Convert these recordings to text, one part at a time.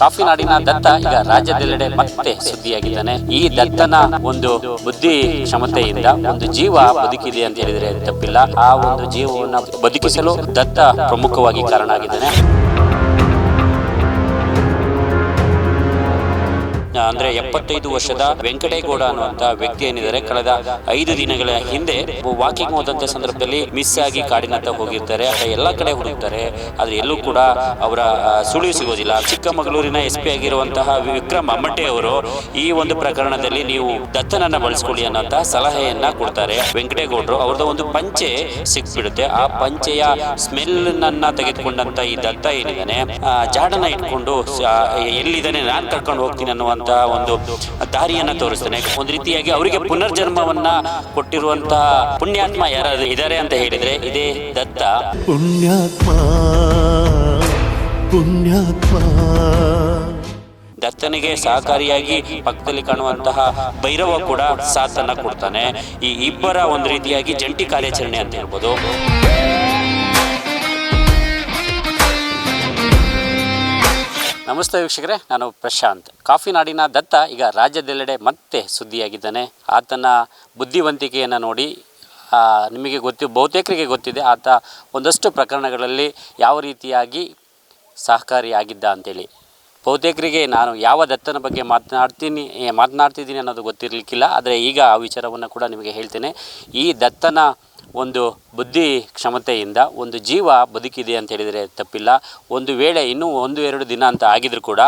Coffee ನಾಡಿನ ದತ್ತ ಈಗ ರಾಜ್ಯದೆಲ್ಲೆಡೆ ಮತ್ತೆ ಸುದ್ದಿಯಾಗಿದ್ದಾನೆ. ಈ ದತ್ತನ ಒಂದು ಬುದ್ಧಿ ಕ್ಷಮತೆಯಿಂದ, ಒಂದು ಜೀವ ಬದುಕಿದೆ ಅಂತ ಹೇಳಿದ್ರೆ ತಪ್ಪಿಲ್ಲ. ಆ ಒಂದು ಜೀವವನ್ನು ಬದುಕಿಸಲು ದತ್ತ ಪ್ರಮುಖವಾಗಿ ಕಾರಣ ಆಗಿದ್ದಾನೆ. ಅಂದ್ರೆ ಎಪ್ಪತ್ತೈದು ವರ್ಷದ ವೆಂಕಟೇಗೌಡ ಅನ್ನುವಂತ ವ್ಯಕ್ತಿ ಏನಿದ್ದಾರೆ, ಕಳೆದ ಐದು ದಿನಗಳ ಹಿಂದೆ ವಾಕಿಂಗ್ ಹೋದಂತ ಸಂದರ್ಭದಲ್ಲಿ ಮಿಸ್ ಆಗಿ ಕಾಡಿನತ್ತ ಹೋಗಿರ್ತಾರೆ ಅಥವಾ ಎಲ್ಲ ಕಡೆ ಹುಡುಕ್ತಾರೆ, ಆದ್ರೆ ಎಲ್ಲೂ ಕೂಡ ಅವರ ಸುಳಿವು ಸಿಗೋದಿಲ್ಲ. ಚಿಕ್ಕಮಗಳೂರಿನ ಎಸ್ ಪಿ ಆಗಿರುವಂತಹ ವಿಕ್ರಮ್ ಅಮ್ಮಟ್ಟೆ ಅವರು ಈ ಒಂದು ಪ್ರಕರಣದಲ್ಲಿ ನೀವು ದತ್ತನನ್ನ ಬಳಸ್ಕೊಳ್ಳಿ ಅನ್ನೋಂತ ಸಲಹೆಯನ್ನ ಕೊಡ್ತಾರೆ ವೆಂಕಟೇಗೌಡರು. ಅವ್ರದ್ದು ಒಂದು ಪಂಚೆ ಸಿಕ್ಬಿಡುತ್ತೆ. ಆ ಪಂಚೆಯ ಸ್ಮೆಲ್ ನನ್ನ ತೆಗೆದುಕೊಂಡಂತ ಈ ದತ್ತ ಏನಿದ್ದಾನೆ ಜಾಡನ ಇಟ್ಕೊಂಡು ಎಲ್ಲಿದ್ದಾನೆ, ನಾನ್ ಕರ್ಕೊಂಡು ಹೋಗ್ತೀನಿ ಅನ್ನುವಂತ ಒಂದು ದಾರಿಯನ್ನ ತೋರಿಸ್ತಾನೆ. ಒಂದು ರೀತಿಯಾಗಿ ಅವರಿಗೆ ಪುನರ್ಜನ್ಮವನ್ನ ಕೊಟ್ಟಿರುವಂತಹ ಪುಣ್ಯಾತ್ಮ ಯಾರಾದ್ರೂ ಇದ್ದಾರೆ ಅಂತ ಹೇಳಿದ್ರೆ ಇದೇ ದತ್ತ. ಪುಣ್ಯಾತ್ಮ ಪುಣ್ಯಾತ್ಮ. ದತ್ತನಿಗೆ ಸಹಕಾರಿಯಾಗಿ ಪಕ್ಕದಲ್ಲಿ ಕಾಣುವಂತಹ ಭೈರವ ಕೂಡ ಸಾಥನ್ನ ಕೊಡ್ತಾನೆ. ಈ ಇಬ್ಬರ ಒಂದು ರೀತಿಯಾಗಿ ಜಂಟಿ ಕಾರ್ಯಾಚರಣೆ ಅಂತ ಹೇಳ್ಬೋದು. ನಮಸ್ತೆ ವೀಕ್ಷಕರೇ, ನಾನು ಪ್ರಶಾಂತ್. ಕಾಫಿ ನಾಡಿನ ದತ್ತ ಈಗ ರಾಜ್ಯದೆಲ್ಲೆಡೆ ಮತ್ತೆ ಸುದ್ದಿಯಾಗಿದ್ದಾನೆ. ಆತನ ಬುದ್ಧಿವಂತಿಕೆಯನ್ನು ನೋಡಿ ನಿಮಗೆ ಗೊತ್ತಿ, ಬಹುತೇಕರಿಗೆ ಗೊತ್ತಿದೆ, ಆತ ಒಂದಷ್ಟು ಪ್ರಕರಣಗಳಲ್ಲಿ ಯಾವ ರೀತಿಯಾಗಿ ಸಹಕಾರಿಯಾಗಿದ್ದ ಅಂತೇಳಿ. ಬಹುತೇಕರಿಗೆ ನಾನು ಯಾವ ದತ್ತನ ಬಗ್ಗೆ ಮಾತನಾಡ್ತೀನಿ, ಮಾತನಾಡ್ತಿದ್ದೀನಿ ಅನ್ನೋದು ಗೊತ್ತಿರಲಿಕ್ಕಿಲ್ಲ, ಆದರೆ ಈಗ ಆ ವಿಚಾರವನ್ನು ಕೂಡ ನಿಮಗೆ ಹೇಳ್ತೇನೆ. ಈ ದತ್ತನ ಒಂದು ಬುದ್ಧಿ ಕ್ಷಮತೆಯಿಂದ ಒಂದು ಜೀವ ಬದುಕಿದೆ ಅಂತ ಹೇಳಿದರೆ ತಪ್ಪಿಲ್ಲ. ಒಂದು ವೇಳೆ ಇನ್ನೂ ಒಂದು ಎರಡು ದಿನ ಅಂತ ಆಗಿದ್ರು ಕೂಡ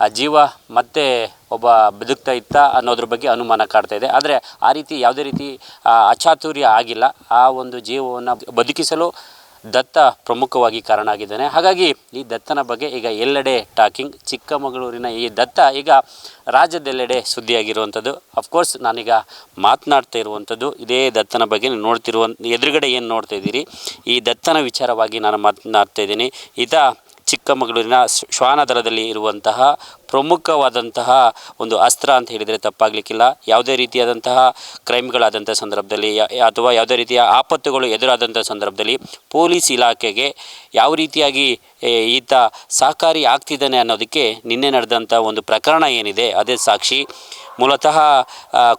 ಆ ಜೀವ ಮತ್ತೆ ಒಬ್ಬ ಬದುಕ್ತಾ ಇತ್ತ ಅನ್ನೋದ್ರ ಬಗ್ಗೆ ಅನುಮಾನ ಕಾಡ್ತಾ ಇದೆ. ಆದರೆ ಆ ರೀತಿ ಯಾವುದೇ ರೀತಿ ಅಚಾತುರ್ಯ ಆಗಿಲ್ಲ. ಆ ಒಂದು ಜೀವವನ್ನು ಬದುಕಿಸಲು ದತ್ತ ಪ್ರಮುಖವಾಗಿ ಕಾರಣ ಆಗಿದ್ದಾನೆ. ಹಾಗಾಗಿ ಈ ದತ್ತನ ಬಗ್ಗೆ ಈಗ ಎಲ್ಲೆಡೆ ಟಾಕಿಂಗ್ ಚಿಕ್ಕಮಗಳೂರಿನ ಈ ದತ್ತ ಈಗ ರಾಜ್ಯದೆಲ್ಲೆಡೆ ಸುದ್ದಿಯಾಗಿರುವಂಥದ್ದು. ಅಫ್ಕೋರ್ಸ್ ನಾನೀಗ ಮಾತನಾಡ್ತಾ ಇರುವಂಥದ್ದು, ಇದೇ ದತ್ತನ ಬಗ್ಗೆ ನೀವು ನೋಡ್ತಿರುವ, ಎದುರುಗಡೆ ಏನು ನೋಡ್ತಾ ಇದ್ದೀರಿ? ಈ ದತ್ತನ ವಿಚಾರವಾಗಿ ನಾನು ಮಾತನಾಡ್ತಾ ಇದ್ದೀನಿ. ಈತ ಚಿಕ್ಕಮಗಳೂರಿನ ಶ್ವಾನ ಶ್ವಾನದಳದಲ್ಲಿ ಇರುವಂತಹ ಪ್ರಮುಖವಾದಂತಹ ಒಂದು ಅಸ್ತ್ರ ಅಂತ ಹೇಳಿದರೆ ತಪ್ಪಾಗಲಿಕ್ಕಿಲ್ಲ. ಯಾವುದೇ ರೀತಿಯಾದಂತಹ ಕ್ರೈಮ್ಗಳಾದಂಥ ಸಂದರ್ಭದಲ್ಲಿ ಅಥವಾ ಯಾವುದೇ ರೀತಿಯ ಆಪತ್ತುಗಳು ಎದುರಾದಂಥ ಸಂದರ್ಭದಲ್ಲಿ ಪೊಲೀಸ್ ಇಲಾಖೆಗೆ ಯಾವ ರೀತಿಯಾಗಿ ಈತ ಸಹಕಾರಿ ಆಗ್ತಿದ್ದಾನೆ ಅನ್ನೋದಕ್ಕೆ ನಿನ್ನೆ ನಡೆದಂಥ ಒಂದು ಪ್ರಕರಣ ಏನಿದೆ, ಅದೇ ಸಾಕ್ಷಿ. ಮೂಲತಃ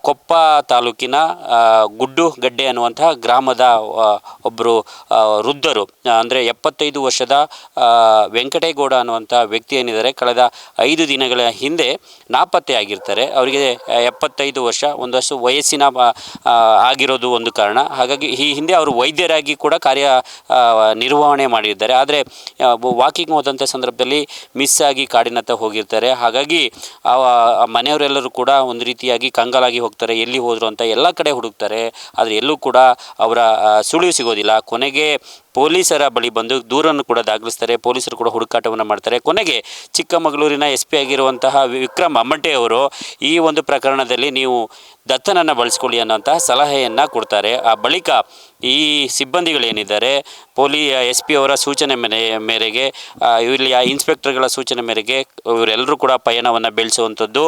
ಕೊಪ್ಪ ತಾಲೂಕಿನ ಗುಡ್ಡು ಗಡ್ಡೆ ಅನ್ನುವಂತಹ ಗ್ರಾಮದ ಒಬ್ಬರು ವೃದ್ಧರು. ಅಂದರೆ ಎಪ್ಪತ್ತೈದು ವರ್ಷದ ವೆಂಕಟೇಗೌಡ ಅನ್ನುವಂಥ ವ್ಯಕ್ತಿ ಏನಿದ್ದಾರೆ ಕಳೆದ ಐದು ದಿನಗಳ ಹಿಂದೆ ನಾಪತ್ತೆಯಾಗಿರ್ತಾರೆ ಅವರಿಗೆ ಆ, ಎಪ್ಪತ್ತೈದು ವರ್ಷ ಒಂದಷ್ಟು ವಯಸ್ಸಿನ ಆಗಿರೋದು ಒಂದು ಕಾರಣ. ಹಾಗಾಗಿ ಈ ಹಿಂದೆ ಅವರು ವೈದ್ಯರಾಗಿ ಕೂಡ ಕಾರ್ಯ ನಿರ್ವಹಣೆ ಮಾಡಿದ್ದಾರೆ. ಆದರೆ ವಾಕಿಂಗ್ ಹೋದಂಥ ಸಂದರ್ಭದಲ್ಲಿ ಮಿಸ್ ಆಗಿ ಕಾಡಿನತ್ತ ಹೋಗಿರ್ತಾರೆ. ಹಾಗಾಗಿ ಮನೆಯವರೆಲ್ಲರೂ ಕೂಡ ಒಂದು ರೀತಿಯಾಗಿ ಕಂಗಾಲಾಗಿ ಹೋಗ್ತಾರೆ, ಎಲ್ಲಿ ಹೋದರು ಅಂತ ಎಲ್ಲ ಕಡೆ ಹುಡುಕ್ತಾರೆ. ಆದರೆ ಎಲ್ಲೂ ಕೂಡ ಅವರ ಸುಳಿವು ಸಿಗೋದಿಲ್ಲ. ಕೊನೆಗೆ ಪೊಲೀಸರ ಬಳಿ ಬಂದು ದೂರನ್ನು ಕೂಡ ದಾಖಲಿಸ್ತಾರೆ. ಪೊಲೀಸರು ಕೂಡ ಹುಡುಕಾಟವನ್ನು ಮಾಡ್ತಾರೆ. ಕೊನೆಗೆ ಚಿಕ್ಕಮಗಳೂರಿನ ಎಸ್ ಪಿ ಆಗಿರುವಂತಹ ವಿಕ್ರಮ್ ಅಮ್ಮಟೆ ಅವರು ಈ ಒಂದು ಪ್ರಕರಣದಲ್ಲಿ ನೀವು ದತ್ತನನ್ನು ಬಳಸ್ಕೊಳ್ಳಿ ಅನ್ನೋಂತಹ ಸಲಹೆಯನ್ನು ಕೊಡ್ತಾರೆ. ಆ ಬಳಿಕ ಈ ಸಿಬ್ಬಂದಿಗಳೇನಿದ್ದಾರೆ, ಪೊಲೀ ಎಸ್ ಪಿ ಅವರ ಸೂಚನೆ ಮೇಲೆ ಮೇರೆಗೆ ಇಲ್ಲಿ ಆ ಇನ್ಸ್ಪೆಕ್ಟರ್ಗಳ ಸೂಚನೆ ಮೇರೆಗೆ ಇವರೆಲ್ಲರೂ ಕೂಡ ಪಯಣವನ್ನು ಬೆಳೆಸುವಂಥದ್ದು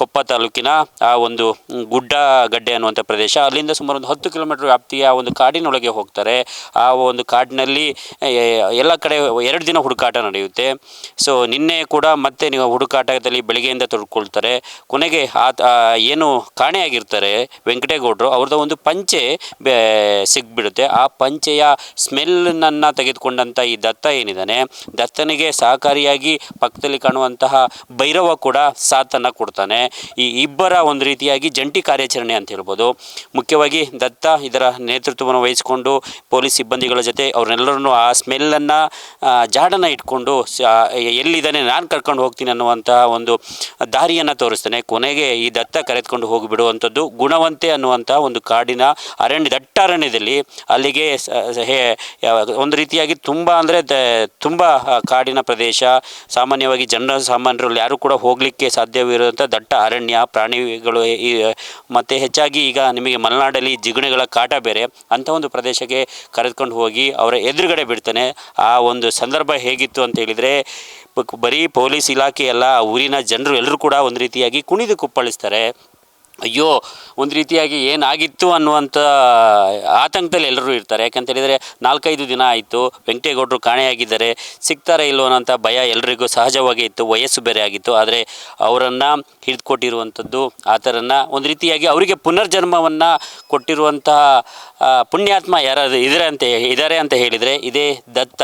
ಕೊಪ್ಪ ತಾಲೂಕಿನ ಆ ಒಂದು ಗುಡ್ಡ ಗಡ್ಡೆ ಅನ್ನುವಂಥ ಪ್ರದೇಶ. ಅಲ್ಲಿಂದ ಸುಮಾರು ಒಂದು ಹತ್ತು ಕಿಲೋಮೀಟರ್ ವ್ಯಾಪ್ತಿಯ ಒಂದು ಕಾಡಿನೊಳಗೆ ಹೋಗ್ತಾರೆ. ಆ ಒಂದು ಕಾಡಿನಲ್ಲಿ ಎ, ಎಲ್ಲ ಕಡೆ ಎರಡು ದಿನ ಹುಡುಕಾಟ ನಡೆಯುತ್ತೆ. ಸೊ ನಿನ್ನೆ ಕೂಡ ಮತ್ತೆ ನೀವು ಹುಡುಕಾಟದಲ್ಲಿ ಬೆಳಗ್ಗೆಯಿಂದ ತೊಡ್ಕೊಳ್ತಾರೆ. ಕೊನೆಗೆ ಆ ಏನು ಕಾಣೆಯಾಗಿರ್ತಾರೆ ವೆಂಕಟೇಗೌಡರು ಅವ್ರದ್ದು ಒಂದು ಪಂಚೆ ಸಿಗ್ಬಿಡುತ್ತೆ. ಆ ಪಂಚೆಯ ಸ್ಮೆಲ್ಲನ್ನು ತೆಗೆದುಕೊಂಡಂಥ ಈ ದತ್ತ ಏನಿದ್ದಾನೆ ದತ್ತನಿಗೆ ಸಹಕಾರಿಯಾಗಿ ಪಕ್ಕದಲ್ಲಿ ಕಾಣುವಂತಹ ಭೈರವ ಕೂಡ ಸಾಥನ್ನು ಕೊಡ್ತಾನೆ. ಈ ಇಬ್ಬರ ಒಂದು ರೀತಿಯಾಗಿ ಜಂಟಿ ಕಾರ್ಯಾಚರಣೆ ಅಂತ ಹೇಳ್ಬೋದು. ಮುಖ್ಯವಾಗಿ ದತ್ತ ಇದರ ನೇತೃತ್ವವನ್ನು ವಹಿಸಿಕೊಂಡು ಪೊಲೀಸ್ ಸಿಬ್ಬಂದಿಗಳ ಜೊತೆ ಅವ್ರನ್ನೆಲ್ಲರನ್ನು ಆ ಸ್ಮೆಲ್ಲನ್ನು ಜಾಡನ್ನು ಇಟ್ಕೊಂಡು ಎಲ್ಲಿದ್ದಾನೆ ನಾನು ಕರ್ಕೊಂಡು ಹೋಗ್ತೀನಿ ಅನ್ನುವಂತಹ ಒಂದು ದಾರಿಯನ್ನು ತೋರಿಸ್ತಾನೆ. ಕೊನೆಗೆ ಈ ದತ್ತ ಕರೆದುಕೊಂಡು ಹೋಗಿಬಿಡುವಂಥದ್ದು ಗುಣವಂತೆ ಅನ್ನುವಂಥ ಒಂದು ಕಾಡಿನ ಅರಣ್ಯ ದಟ್ಟ ಅರಣ್ಯದಲ್ಲಿ ಅಲ್ಲಿಗೆ ಒಂದು ರೀತಿಯಾಗಿ ತುಂಬ ಅಂದರೆ ತುಂಬ ಕಾಡಿನ ಪ್ರದೇಶ. ಸಾಮಾನ್ಯವಾಗಿ ಜನರ ಸಾಮಾನ್ಯರಲ್ಲಿ ಯಾರು ಕೂಡ ಹೋಗಲಿಕ್ಕೆ ಸಾಧ್ಯವಿರುವಂಥ ದಟ್ಟ ಅರಣ್ಯ, ಪ್ರಾಣಿಗಳು ಮತ್ತು ಹೆಚ್ಚಾಗಿ ಈಗ ನಿಮಗೆ ಮಲೆನಾಡಲ್ಲಿ ಜಿಗಣೆಗಳ ಕಾಟ ಬೇರೆ. ಅಂಥ ಒಂದು ಪ್ರದೇಶಕ್ಕೆ ಕರೆದುಕೊಂಡು ಹೋಗಿ ಅವರ ಎದುರುಗಡೆ ಬಿಡ್ತಾನೆ. ಆ ಒಂದು ಸಂದರ್ಭ ಹೇಗಿತ್ತು ಅಂತ ಹೇಳಿದರೆ ಬರೀ ಪೊಲೀಸ್ ಇಲಾಖೆ ಎಲ್ಲ ಆ ಊರಿನ ಜನರು ಎಲ್ಲರೂ ಕೂಡ ಒಂದು ರೀತಿಯಾಗಿ ಕುಣಿದು ಕುಪ್ಪಳಿಸ್ತಾರೆ. ಅಯ್ಯೋ, ಒಂದು ರೀತಿಯಾಗಿ ಏನಾಗಿತ್ತು ಅನ್ನುವಂಥ ಆತಂಕದಲ್ಲಿ ಎಲ್ಲರೂ ಇರ್ತಾರೆ. ಯಾಕಂತ ಹೇಳಿದರೆ ನಾಲ್ಕೈದು ದಿನ ಆಯಿತು, ವೆಂಕಟೇಗೌಡರು ಕಾಣೆಯಾಗಿದ್ದಾರೆ. ಸಿಗ್ತಾರೆ ಇಲ್ಲೋ ಅನ್ನೋಂಥ ಭಯ ಎಲ್ಲರಿಗೂ ಸಹಜವಾಗಿ ಇತ್ತು, ವಯಸ್ಸು ಬೇರೆ ಆಗಿತ್ತು. ಆದರೆ ಅವರನ್ನು ಹಿಡಿದುಕೊಟ್ಟಿರುವಂಥದ್ದು ಆತರನ್ನು ಒಂದು ರೀತಿಯಾಗಿ ಅವರಿಗೆ ಪುನರ್ಜನ್ಮವನ್ನು ಕೊಟ್ಟಿರುವಂತಹ ಪುಣ್ಯಾತ್ಮ ಯಾರಾದರೂ ಇದ್ದಾರೆ ಅಂತ ಇದ್ದಾರೆ ಅಂತ ಹೇಳಿದರೆ ಇದೇ ದತ್ತ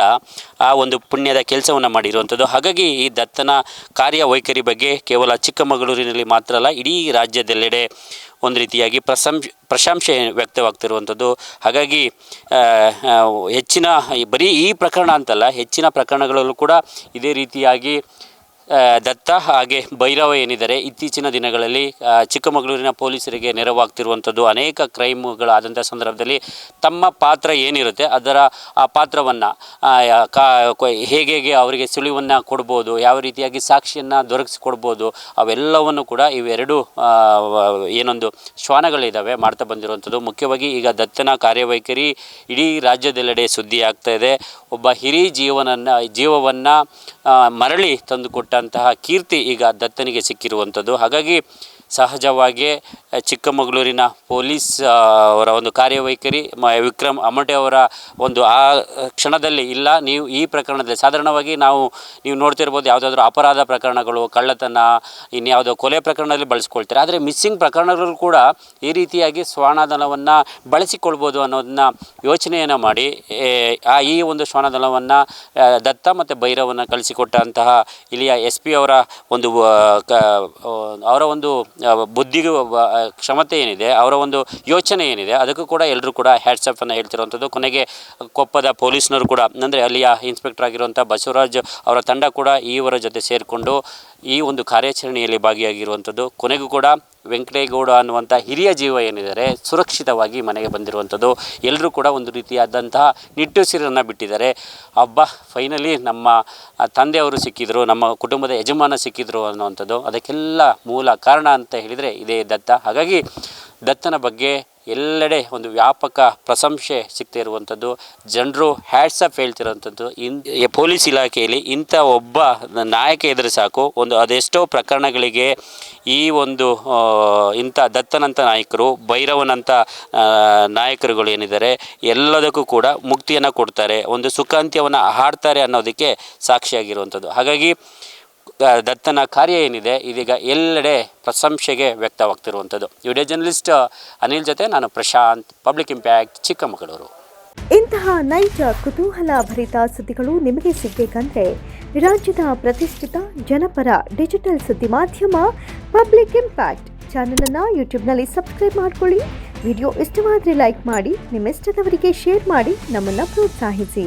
ಆ ಒಂದು ಪುಣ್ಯದ ಕೆಲಸವನ್ನು ಮಾಡಿರುವಂಥದ್ದು. ಹಾಗಾಗಿ ಈ ದತ್ತನ ಕಾರ್ಯವೈಖರಿ ಬಗ್ಗೆ ಕೇವಲ ಚಿಕ್ಕಮಗಳೂರಿನಲ್ಲಿ ಮಾತ್ರ ಅಲ್ಲ, ಇಡೀ ರಾಜ್ಯದೆಲ್ಲೆಡೆ ಒಂದು ರೀತಿಯಾಗಿ ಪ್ರಶಂಸೆ ಪ್ರಶಂಸೆ ವ್ಯಕ್ತವಾಗ್ತಿರುವಂಥದ್ದು. ಹಾಗಾಗಿ ಹೆಚ್ಚಿನ ಬರೀ ಈ ಪ್ರಕರಣ ಅಂತಲ್ಲ, ಹೆಚ್ಚಿನ ಪ್ರಕರಣಗಳಲ್ಲೂ ಕೂಡ ಇದೇ ರೀತಿಯಾಗಿ ದತ್ತ ಹಾಗೆ ಭೈರವ ಏನಿದ್ದಾರೆ, ಇತ್ತೀಚಿನ ದಿನಗಳಲ್ಲಿ ಚಿಕ್ಕಮಗಳೂರಿನ ಪೊಲೀಸರಿಗೆ ನೆರವಾಗ್ತಿರುವಂಥದ್ದು ಅನೇಕ ಕ್ರೈಮ್ಗಳಾದಂಥ ಸಂದರ್ಭದಲ್ಲಿ ತಮ್ಮ ಪಾತ್ರ ಏನಿರುತ್ತೆ, ಅದರ, ಆ, ಪಾತ್ರವನ್ನು ಕಾ ಹೇಗೆ ಹೇಗೆ ಅವರಿಗೆ ಸುಳಿವನ್ನು ಕೊಡ್ಬೋದು, ಯಾವ ರೀತಿಯಾಗಿ ಸಾಕ್ಷಿಯನ್ನು ದೊರಕಿಸಿಕೊಡ್ಬೋದು, ಅವೆಲ್ಲವನ್ನು ಕೂಡ ಇವೆರಡು ಏನೊಂದು ಶ್ವಾನಗಳಿದ್ದಾವೆ ಮಾಡ್ತಾ ಬಂದಿರುವಂಥದ್ದು. ಮುಖ್ಯವಾಗಿ ಈಗ ದತ್ತನ ಕಾರ್ಯವೈಖರಿ ಇಡೀ ರಾಜ್ಯದೆಲ್ಲೆಡೆ ಸುದ್ದಿ ಆಗ್ತಾ ಇದೆ. ಒಬ್ಬ ಹಿರಿ ಜೀವನನ್ನು, ಜೀವವನ್ನು ಮರಳಿ ತಂದುಕೊಟ್ಟಂತಹ ಕೀರ್ತಿ ಈಗ ದತ್ತನಿಗೆ ಸಿಕ್ಕಿರುವಂಥದ್ದು. ಹಾಗಾಗಿ ಸಹಜವಾಗಿ ಚಿಕ್ಕಮಗಳೂರಿನ ಪೊಲೀಸ್ ಅವರ ಒಂದು ಕಾರ್ಯವೈಖರಿ, ಮ, ವಿಕ್ರಮ್ ಅಮಟೆ ಅವರ ಒಂದು ಆ ಕ್ಷಣದಲ್ಲಿ ಇಲ್ಲ. ನೀವು ಈ ಪ್ರಕರಣದಲ್ಲಿ, ಸಾಧಾರಣವಾಗಿ ನಾವು, ನೀವು ನೋಡ್ತಿರ್ಬೋದು ಯಾವುದಾದ್ರೂ ಅಪರಾಧ ಪ್ರಕರಣಗಳು, ಕಳ್ಳತನ, ಇನ್ಯಾವುದೋ ಕೊಲೆ ಪ್ರಕರಣದಲ್ಲಿ ಬಳಸ್ಕೊಳ್ತಾರೆ. ಆದರೆ ಮಿಸ್ಸಿಂಗ್ ಪ್ರಕರಣಗಳು ಕೂಡ ಈ ರೀತಿಯಾಗಿ ಶ್ವಾನದಳವನ್ನು ಬಳಸಿಕೊಳ್ಬೋದು ಅನ್ನೋದನ್ನ ಯೋಚನೆಯನ್ನು ಮಾಡಿ ಆ, ಈ ಒಂದು ಶ್ವಾನದಳವನ್ನು ದತ್ತ ಮತ್ತು ಭೈರವನ್ನು ಕಳಿಸಿಕೊಟ್ಟಂತಹ ಇಲ್ಲಿಯ ಎಸ್ ಪಿ ಅವರ ಒಂದು ಅವರ ಒಂದು ಬುದ್ಧಿಗೂ ಕ್ಷಮತೆ ಏನಿದೆ, ಅವರ ಒಂದು ಯೋಚನೆ ಏನಿದೆ, ಅದಕ್ಕೂ ಕೂಡ ಎಲ್ಲರೂ ಕೂಡ ಹ್ಯಾಟ್ಸಪ್ಪನ್ನು ಹೇಳ್ತಿರುವಂಥದ್ದು. ಕೊನೆಗೆ ಕೊಪ್ಪದ ಪೊಲೀಸ್ನವರು ಕೂಡ, ಅಂದರೆ ಅಲ್ಲಿಯ ಇನ್ಸ್ಪೆಕ್ಟರ್ ಆಗಿರುವಂಥ ಬಸವರಾಜ್ ಅವರ ತಂಡ ಕೂಡ ಈವರ ಜೊತೆ ಸೇರಿಕೊಂಡು ಈ ಒಂದು ಕಾರ್ಯಾಚರಣೆಯಲ್ಲಿ ಭಾಗಿಯಾಗಿರುವಂಥದ್ದು. ಕೊನೆಗೂ ಕೂಡ ವೆಂಕಟೇಗೌಡ ಅನ್ನುವಂಥ ಹಿರಿಯ ಜೀವ ಏನಿದ್ದಾರೆ, ಸುರಕ್ಷಿತವಾಗಿ ಮನೆಗೆ ಬಂದಿರುವಂಥದ್ದು. ಎಲ್ಲರೂ ಕೂಡ ಒಂದು ರೀತಿಯಾದಂತಹ ನಿಟ್ಟುಸಿರನ್ನು ಬಿಟ್ಟಿದ್ದಾರೆ. ಹಬ್ಬ ಫೈನಲಿ ನಮ್ಮ ತಂದೆಯವರು ಸಿಕ್ಕಿದ್ರು, ನಮ್ಮ ಕುಟುಂಬದ ಯಜಮಾನ ಸಿಕ್ಕಿದ್ರು ಅನ್ನುವಂಥದ್ದು. ಅದಕ್ಕೆಲ್ಲ ಮೂಲ ಕಾರಣ ಅಂತ ಹೇಳಿದರೆ ಇದೇ ದತ್ತ. ಹಾಗಾಗಿ ದತ್ತನ ಬಗ್ಗೆ ಎಲ್ಲೆಡೆ ಒಂದು ವ್ಯಾಪಕ ಪ್ರಶಂಸೆ ಸಿಗ್ತಾ ಇರುವಂಥದ್ದು. ಜನರು ಹ್ಯಾಟ್ಸಪ್ ಹೇಳ್ತಿರುವಂಥದ್ದು. ಇನ್ ಪೊಲೀಸ್ ಇಲಾಖೆಯಲ್ಲಿ ಇಂಥ ಒಬ್ಬ ನಾಯಕ ಇದ್ದರೆ ಸಾಕು. ಒಂದು ಅದೆಷ್ಟೋ ಪ್ರಕರಣಗಳಿಗೆ ಈ ಒಂದು ಇಂಥ ದತ್ತನಂಥ ನಾಯಕರು ಭೈರವನಂಥ ನಾಯಕರುಗಳು ಏನಿದ್ದಾರೆ, ಎಲ್ಲದಕ್ಕೂ ಕೂಡ ಮುಕ್ತಿಯನ್ನು ಕೊಡ್ತಾರೆ. ಒಂದು ಸುಖಾಂತ್ಯವನ್ನು ಹಾಡ್ತಾರೆ ಅನ್ನೋದಕ್ಕೆ ಸಾಕ್ಷಿಯಾಗಿರುವಂಥದ್ದು. ಹಾಗಾಗಿ ದತ್ತನ ಕಾರ್ಯ ಏನಿದೆ, ಇದೀಗ ಎಲ್ಲೆಡೆ ಪ್ರಶಂಸೆಗೆ ವ್ಯಕ್ತವಾಗ್ತಿರುವಂಥದ್ದು. ವಿಡಿಯೋ ಜರ್ನಲಿಸ್ಟ್ ಅನಿಲ್ ಜೊತೆ ನಾನು ಪ್ರಶಾಂತ್, ಪಬ್ಲಿಕ್ ಇಂಪ್ಯಾಕ್ಟ್, ಚಿಕ್ಕಮಗಳೂರು. ಇಂತಹ ನೈಜ, ಕುತೂಹಲ ಭರಿತ ಸುದ್ದಿಗಳು ನಿಮಗೆ ಸಿಗಬೇಕಂದ್ರೆ ರಾಜ್ಯದ ಪ್ರತಿಷ್ಠಿತ ಜನಪರ ಡಿಜಿಟಲ್ ಸುದ್ದಿ ಮಾಧ್ಯಮ, ಪಬ್ಲಿಕ್ ಇಂಪ್ಯಾಕ್ಟ್ ಚಾನಲನ್ನು ಯೂಟ್ಯೂಬ್ನಲ್ಲಿ ಸಬ್ಸ್ಕ್ರೈಬ್ ಮಾಡ್ಕೊಳ್ಳಿ. ವಿಡಿಯೋ ಇಷ್ಟವಾದರೆ ಲೈಕ್ ಮಾಡಿ, ನಿಮ್ಮಿಷ್ಟದವರಿಗೆ ಶೇರ್ ಮಾಡಿ, ನಮ್ಮನ್ನು ಪ್ರೋತ್ಸಾಹಿಸಿ.